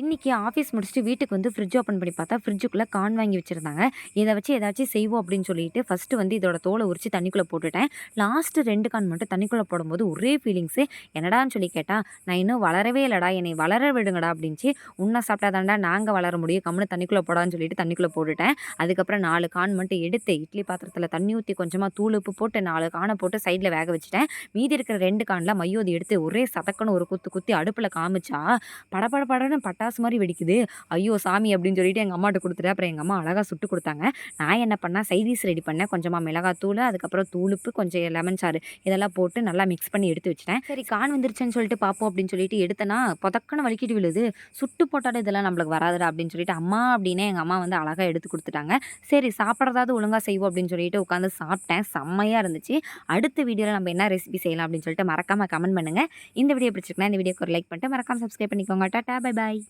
இன்றைக்கி ஆஃபீஸ் முடிச்சுட்டு வீட்டுக்கு வந்து ஃப்ரிட்ஜ் ஓப்பன் பண்ணி பார்த்தா ஃப்ரிட்ஜுக்குள்ளே கான் வாங்கி வச்சுருந்தாங்க. இதை வச்சு ஏதாச்சும் செய்வோம் அப்படின்னு சொல்லிட்டு ஃபஸ்ட்டு வந்து இதோட தோலை உரிச்சு தண்ணிக்குள்ளே போட்டுட்டேன். லாஸ்ட்டு ரெண்டு கான் மட்டும் தண்ணிக்குள்ளே போடும்போது ஒரே ஃபீலிங்ஸு என்னடான்னு சொல்லி கேட்டால் நான் இன்னும் வளரவே இல்லைடா என்னை வளர விடுங்கடா அப்படின்ச்சு உன்னை சாப்பிட்டா தாண்டா நாங்கள் வளர முடியும் கம்முன்னு தண்ணிக்குள்ளே போடான்னு சொல்லிட்டு தண்ணிக்குள்ளே போட்டுட்டேன். அதுக்கப்புறம் நாலு கான் மட்டும் எடுத்து இட்லி பாத்திரத்தில் தண்ணி ஊற்றி கொஞ்சமாக தூள் உப்பு போட்டு நாலு கானை போட்டு சைடில் வேக வச்சுட்டேன். மீதி இருக்கிற ரெண்டு கானில் மையோதி எடுத்து ஒரே சதக்கன்னு ஒரு குத்து குத்தி அடுப்பில் காமிச்சா படபட படன்னு பட்டாசு மாதிரி வெடிக்குது. ஐயோ சாமி அப்படின்னு சொல்லிட்டு எங்கள் அம்மாட்ட கொடுத்துட்டு அப்புறம் எங்கள் அம்மா அழகாக சுட்டு கொடுத்தாங்க. நான் என்ன பண்ணேன் சைடிஸ் ரெடி பண்ணேன். கொஞ்சமாக மிளகாத்தூள் அதுக்கப்புறம் தூளுப்பு கொஞ்சம் லெமன் சாறு இதெல்லாம் போட்டு நல்லா மிக்ஸ் பண்ணி எடுத்து வச்சிட்டேன். சரி கான் வந்துருச்சுன்னு சொல்லிட்டு பார்ப்போம் அப்படின்னு சொல்லிட்டு எடுத்தேன்னா பதக்கன்னு வலிக்கிட்டு விழுது. சுட்டு போட்டாலும் இதெல்லாம் நம்மளுக்கு வராதுடா அப்படின்னு சொல்லிட்டு அம்மா அப்படின்னே எங்கள் அம்மா வந்து அழகாக எடுத்து கொடுத்துட்டாங்க. சரி சாப்பிட்றதாவது ஒழுங்காக செய்வோம் அப்படின்னு சொல்லிட்டு உட்காந்து சாப்பிட்டேன். செம்மையாக இருந்துச்சு. அடுத்த வீடியோவில் நம்ம என்ன ரெசிபி செய்யலாம் அப்படின்னு சொல்லிட்டு மறக்காமல் கமெண்ட் பண்ணுங்கள் இந்த வீடியோ பிடிச்சிருக்கேன் இந்த வீடியோக்கு ஒரு லைக் பண்ணிட்டு மறக்காமல் சப்ஸ்கிரைப் பண்ணிக்கோங்க. Tata bye bye